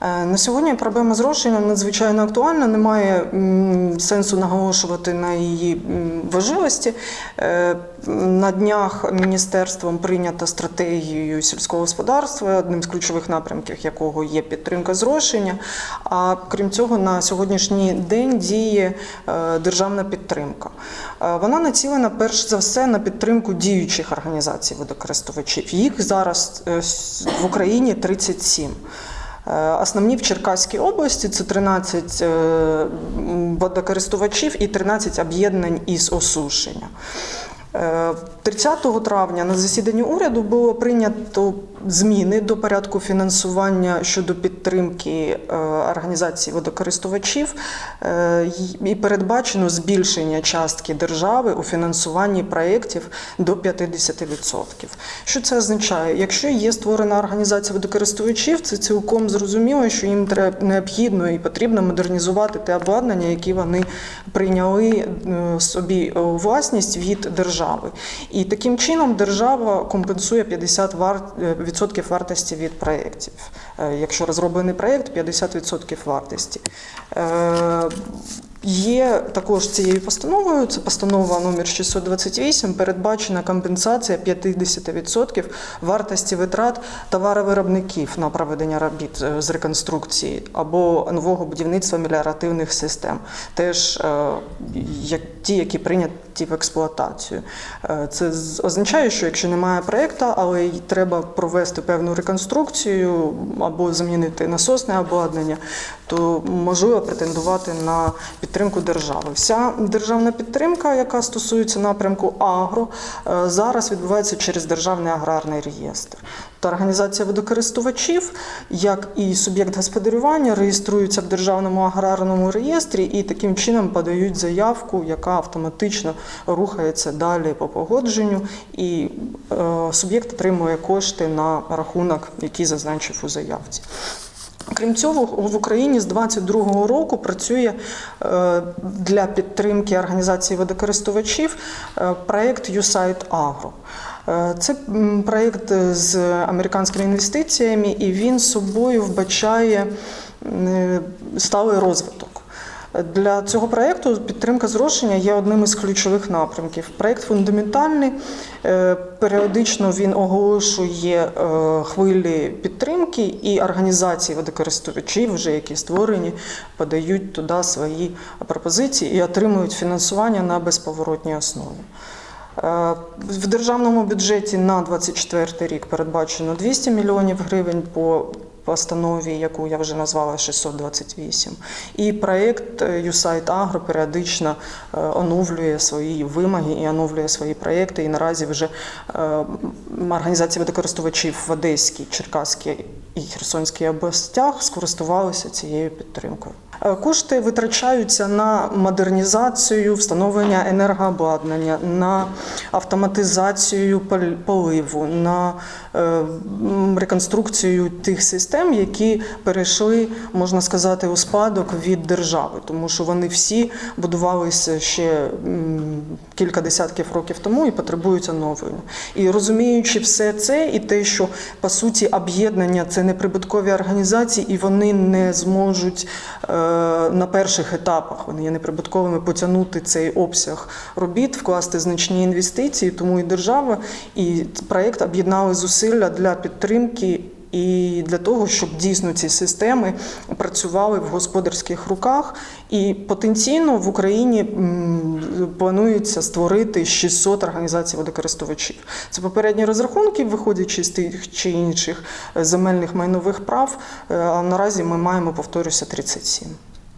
Е, На сьогодні проблема зрошення надзвичайно актуальна. Немає сенсу наголошувати на її важливості. Е, На днях міністерством прийнята стратегію сільського господарства, одним з ключових напрямків якого є підтримка зрошення. А крім цього, на сьогоднішній день діє е, державна підтримка. Вона націлена перш за все на підтримку діючих організацій водокористувачів. Їх зараз в Україні 37. Е, Основні в Черкаській області це 13 е, водокористувачів і 13 об'єднань із осушення. Е, 30 травня на засіданні уряду було прийнято зміни до порядку фінансування щодо підтримки е, організацій водокористувачів е, і передбачено збільшення частки держави у фінансуванні проєктів до 50%. Що це означає? Якщо є створена організація водокористувачів, це цілком зрозуміло, що їм треба необхідно і потрібно модернізувати те обладнання, які вони прийняли е, собі у власність від держави. І таким чином держава компенсує 50 вар... е, відсотків вартості від проєктів. Е, Якщо розроблений проєкт, 50% вартості. Є також цією постановою, це постанова номер 628, передбачена компенсація 50% вартості витрат товаровиробників на проведення робіт е, з реконструкції або нового будівництва меліоративних систем, теж е, як ті, які прийняті в експлуатацію. Е, Це означає, що якщо немає проєкту, але й треба провести певну реконструкцію або замінити насосне обладнання, то можливо претендувати на підтримку держави. Вся державна підтримка, яка стосується напрямку агро, е, зараз відбувається через державний аграрний реєстр. Та організація водокористувачів, як і суб'єкт господарювання, реєструються в державному аграрному реєстрі і таким чином подають заявку, яка автоматично рухається далі по погодженню, і е, суб'єкт отримує кошти на рахунок, який зазначив у заявці. Крім цього, в Україні з 22-го року працює е, для підтримки організації водокористувачів е, проєкт USAID Agro. Е, Це проєкт з американськими інвестиціями, і він собою вбачає сталий розвиток. Для цього проєкту підтримка зрошення є одним із ключових напрямків. Проєкт фундаментальний. е, Періодично він оголошує е, хвилі підтримки, і організації водокористувачів, вже які створені, подають туди свої пропозиції і отримують фінансування на безповоротній основі. Е, В державному бюджеті на 24 рік передбачено 200 мільйонів гривень по постанові, яку я вже назвала 628. І проєкт е, USAID Agro періодично е, оновлює свої вимоги і оновлює свої проєкти. І наразі вже організація м, організації водокористувачів в Одеській, Черкаській і Херсонській областях скористувалися цією підтримкою. Е, Кошти витрачаються на модернізацію, встановлення енергообладнання, на автоматизацію пол- поливу, на е, реконструкцію тих систем, які перейшли, можна сказати, у спадок від держави, тому що вони всі будувалися ще кілька десятків років тому і потребують оновлення. І розуміючи все це, і те, що по суті об'єднання це неприбуткові організації, і вони не зможуть е, на перших етапах, вони є неприбутковими, потягнути цей обсяг робіт, вкласти значні інвестиції, тому і держава, і проєкт об'єднали зусилля для підтримки. І для того, щоб дійсно ці системи працювали в господарських руках, і потенційно в Україні планується створити 600 організацій водокористувачів. Це попередні розрахунки, виходячи з тих чи інших е, земельних майнових прав. е, А наразі ми маємо, повторюся, 37.